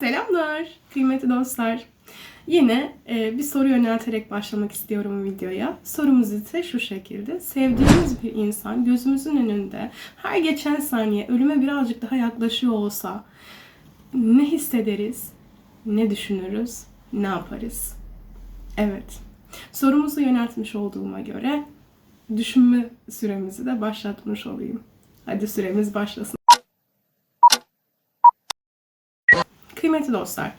Selamlar kıymetli dostlar. Yine e, bir soru yönelterek başlamak istiyorum videoya. Sorumuz ise şu şekilde. Sevdiğimiz bir insan gözümüzün önünde her geçen saniye ölüme birazcık daha yaklaşıyor olsa ne hissederiz, ne düşünürüz, ne yaparız? Evet. Sorumuzu yöneltmiş olduğuma göre düşünme süremizi de başlatmış olayım. Hadi süremiz başlasın. Kıymetli dostlar,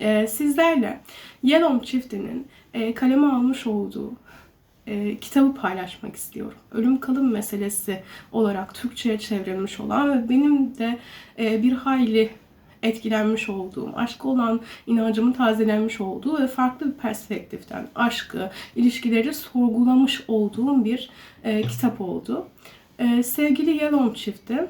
e, sizlerle Yellow çiftinin e, kaleme almış olduğu e, kitabı paylaşmak istiyorum. Ölüm kalım meselesi olarak Türkçe'ye çevrilmiş olan ve benim de e, bir hayli etkilenmiş olduğum, aşka olan inancımın tazelenmiş olduğu ve farklı bir perspektiften aşkı, ilişkileri sorgulamış olduğum bir e, kitap oldu. E, sevgili Yellow çifti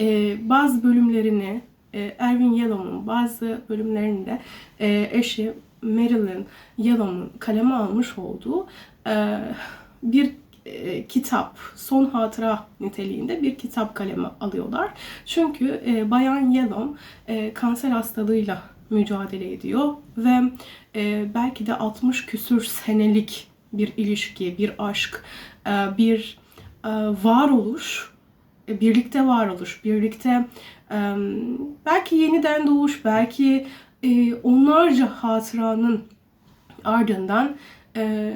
e, bazı bölümlerini e, Erwin Yellow'un bazı bölümlerinde e, eşi Marilyn Yellow'un kaleme almış olduğu e, bir kitap, son hatıra niteliğinde bir kitap kaleme alıyorlar. Çünkü Bayan e, kanser hastalığıyla mücadele ediyor ve belki de 60 küsür senelik bir ilişki, bir aşk, bir varoluş, birlikte varoluş, birlikte e, belki yeniden doğuş, belki e, onlarca hatıranın ardından e,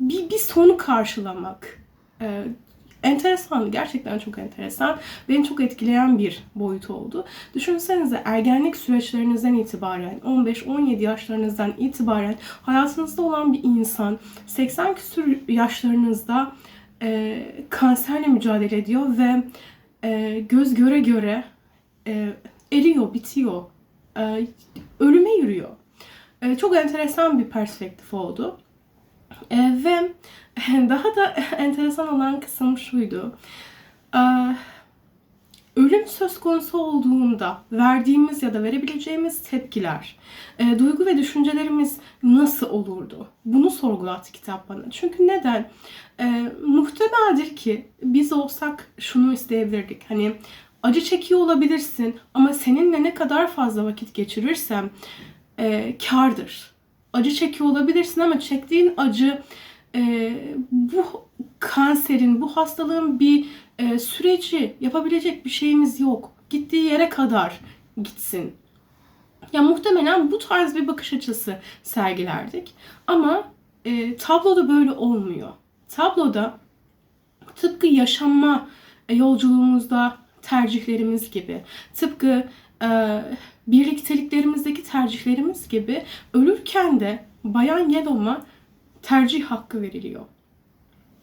bir, bir sonu karşılamak. E, enteresan, gerçekten çok enteresan. Beni çok etkileyen bir boyut oldu. Düşünsenize ergenlik süreçlerinizden itibaren, 15-17 yaşlarınızdan itibaren hayatınızda olan bir insan 80 küsur yaşlarınızda e, kanserle mücadele ediyor ve e, göz göre göre e, eriyor, bitiyor, e, ölüme yürüyor. E, çok enteresan bir perspektif oldu. E, ve daha da enteresan olan kısım şuydu. E, ölüm söz konusu olduğunda verdiğimiz ya da verebileceğimiz tepkiler, e, duygu ve düşüncelerimiz nasıl olurdu? Bunu sorgulattı kitap bana. Çünkü neden? E, muhtemeldir ki biz olsak şunu isteyebilirdik. Hani acı çekiyor olabilirsin ama seninle ne kadar fazla vakit geçirirsem e, kardır. Acı çekiyor olabilirsin ama çektiğin acı e, bu kanserin, bu hastalığın bir e, süreci yapabilecek bir şeyimiz yok. Gittiği yere kadar gitsin. Ya muhtemelen bu tarz bir bakış açısı sergilerdik. Ama e, tabloda böyle olmuyor. Tabloda tıpkı yaşanma e, yolculuğumuzda tercihlerimiz gibi, tıpkı e, birlikteliklerimizdeki tercihlerimiz gibi ölürken de Bayan Yellow'a tercih hakkı veriliyor.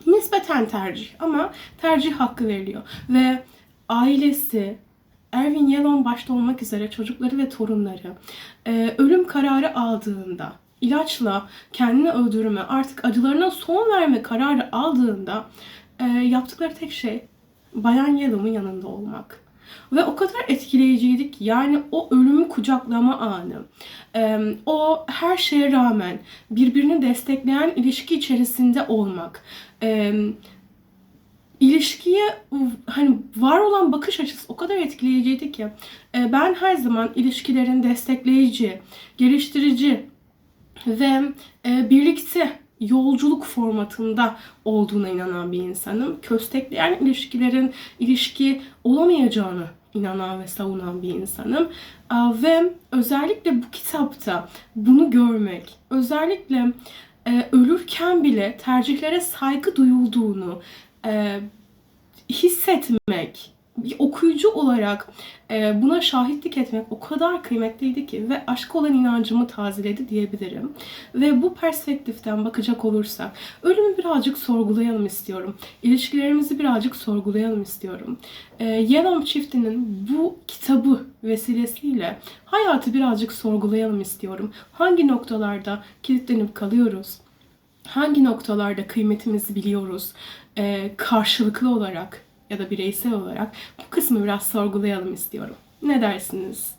Nispeten tercih ama tercih hakkı veriliyor. Ve ailesi, Erwin Yellow'un başta olmak üzere çocukları ve torunları e, ölüm kararı aldığında, ilaçla kendini öldürme, artık acılarına son verme kararı aldığında e, yaptıkları tek şey Bayan Yellow'un yanında olmak. Ve o kadar etkileyiciydi ki yani o ölümü kucaklama anı, o her şeye rağmen birbirini destekleyen ilişki içerisinde olmak, ilişkiye hani var olan bakış açısı o kadar etkileyiciydi ki ben her zaman ilişkilerin destekleyici, geliştirici ve birlikte yolculuk formatında olduğuna inanan bir insanım. Köstekleyen ilişkilerin ilişki olamayacağını inanan ve savunan bir insanım. Ve özellikle bu kitapta bunu görmek, özellikle e, ölürken bile tercihlere saygı duyulduğunu e, hissetmek, bir okuyucu olarak e, buna şahitlik etmek o kadar kıymetliydi ki ve aşk olan inancımı tazeledi diyebilirim. Ve bu perspektiften bakacak olursak ölümü birazcık sorgulayalım istiyorum. İlişkilerimizi birazcık sorgulayalım istiyorum. E, Yellow çiftinin bu kitabı vesilesiyle hayatı birazcık sorgulayalım istiyorum. Hangi noktalarda kilitlenip kalıyoruz? Hangi noktalarda kıymetimizi biliyoruz? E, karşılıklı olarak ya da bireysel olarak bu kısmı biraz sorgulayalım istiyorum. Ne dersiniz?